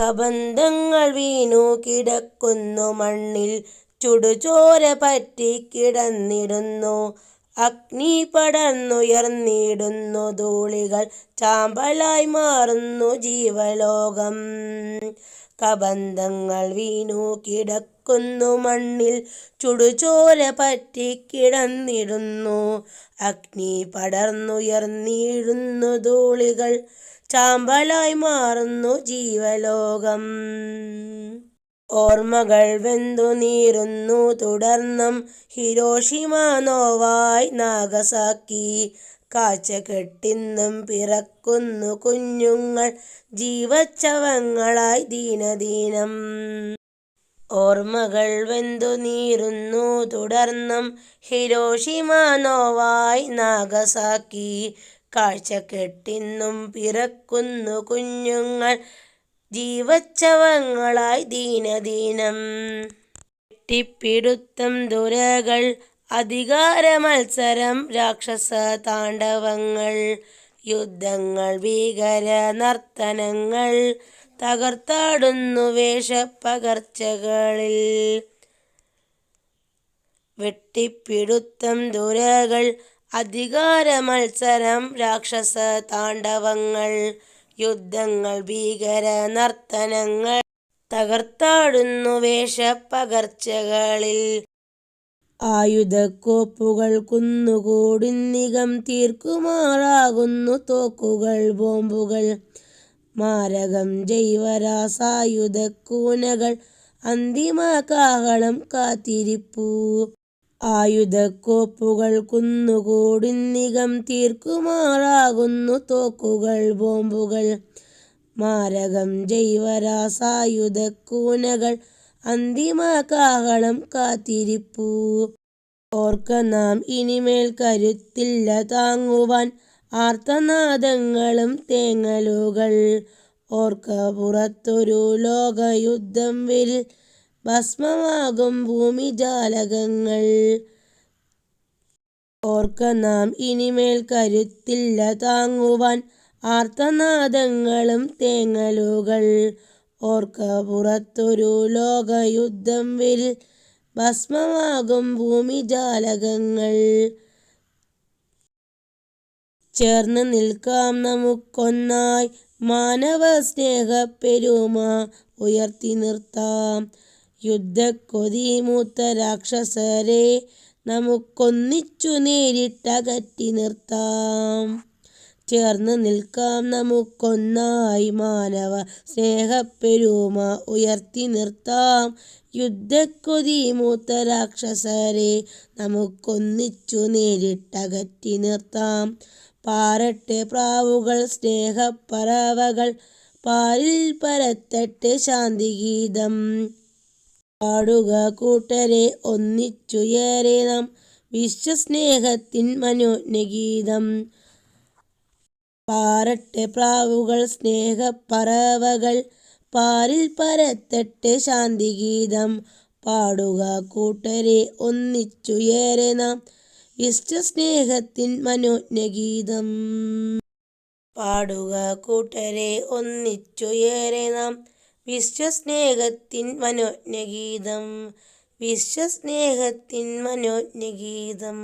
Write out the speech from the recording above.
കബന്ധങ്ങൾ വീണു കിടക്കുന്നു മണ്ണിൽ. ചുടുചോര പറ്റി കിടന്നിടുന്നു അഗ്നി പടർന്നുയർന്നിടുന്നു ധൂളികൾ ചാമ്പലായി മാറുന്നു ജീവലോകം. കബന്ധങ്ങൾ വീണു കിടക്കുന്നു മണ്ണിൽ ചുടുചോല പറ്റി കിടന്നിടുന്നു. അഗ്നി പടർന്നുയർന്നിടുന്നു ധൂളികൾ ചാമ്പലായി മാറുന്നു ജീവലോകം. ഓർമ്മകൾ വെന്തു നീറുന്നു. തുടർന്നും ഹിരോഷിമ നോവായ് നാഗസാക്കി. കാഴ്ച കെട്ടിന്നും പിറക്കുന്നു കുഞ്ഞുങ്ങൾ ജീവച്ചവങ്ങളായി ദീനദീനം. ഓർമ്മകൾ വെന്തു നീറുന്നു. തുടർന്നും ഹിരോഷിമ നോവായ് നാഗസാക്കി. കാഴ്ച കെട്ടിന്നും പിറക്കുന്നു കുഞ്ഞുങ്ങൾ ജീവച്ചവങ്ങളായി ദീനദീനം. കെട്ടിപ്പിടുത്തം ദുരകൾ അധികാര മത്സരം രാക്ഷസ താണ്ഡവങ്ങൾ യുദ്ധങ്ങൾ ഭീകര നർത്തനങ്ങൾ തകർത്താടുന്നു വേഷപ്പകർച്ചകളിൽ. വെട്ടിപ്പിടുത്തം ദുരകൾ അധികാര മത്സരം രാക്ഷസ താണ്ഡവങ്ങൾ യുദ്ധങ്ങൾ ഭീകര നർത്തനങ്ങൾ തകർത്താടുന്നു വേഷപ്പകർച്ചകളിൽ. ആയുധക്കോപ്പുകൾ കുന്നുകൂടുന്നികം തീർക്കുമാറാകുന്നു തോക്കുകൾ ബോംബുകൾ. മാരകം ജൈവരാസായുധക്കൂനകൾ അന്തിമ കാഹളം കാത്തിരിപ്പൂ. ആയുധക്കോപ്പുകൾ കുന്നുകൂടിന്നികം തീർക്കുമാറാകുന്നു തോക്കുകൾ ബോംബുകൾ. മാരകം ജൈവരാസായുധക്കൂനകൾ അന്തിമ കാഹളം കാത്തിരിപ്പൂ. ഓർക്ക നാം ഇനിമേൽ കരുത്തില്ല താങ്ങുവാൻ ആർത്തനാദങ്ങളും തേങ്ങലുകൾ. ഓർക്ക പുറത്തൊരു ലോകയുദ്ധം വരിൽ ഭസ്മമാകും ഭൂമിജാലകങ്ങൾ ഓർക്ക നാം ഇനിമേൽ കരുത്തില്ല താങ്ങുവാൻ ആർത്തനാദങ്ങളും തേങ്ങലുകൾ. ഓർക്ക പുറത്തൊരു ലോകയുദ്ധം വരിൽ ഭസ്മമാകും ഭൂമിജാലകങ്ങൾ ചേർന്ന് നിൽക്കാം നമുക്കൊന്നായി മാനവ സ്നേഹപ്പെരുമ ഉയർത്തി നിർത്താം യുദ്ധക്കൊതി മൂത്ത രാക്ഷസരെ നമുക്കൊന്നിച്ചു നേരിട്ടകറ്റി നിർത്താം. ചേർന്ന് നിൽക്കാം നമുക്കൊന്നായി മാനവ സ്നേഹപ്പെരുമ ഉയർത്തി നിർത്താം. യുദ്ധക്കൊതി മൂത്ത രാക്ഷസരെ നമുക്കൊന്നിച്ചു നേരിട്ടകറ്റി നിർത്താം. പാറട്ടെ പ്രാവുകൾ സ്നേഹപ്പറവകൾ പാലിൽ പരത്തട്ടെ ശാന്തിഗീതം. പാടുക കൂട്ടരെ ഒന്നിച്ചുയേറെ നാം. വിശ്വസ്നേഹത്തിൻ മനോജ്ഞഗീതം. പാറട്ടെ പ്രാവുകൾ സ്നേഹപ്പറവകൾ. പാരിൽ പരത്തട്ടെ ശാന്തിഗീതം. പാടുക കൂട്ടരെ ഒന്നിച്ചുയേറെ നാം. വിശ്വസ്നേഹത്തിൻ മനോജ്ഞഗീതം. പാടുക കൂട്ടരെ ഒന്നിച്ചുയേറെ നാം. വിശ്വസ്നേഹത്തിൻ മനോജ്ഞഗീതം. വിശ്വസ്നേഹത്തിൻ മനോജ്ഞഗീതം.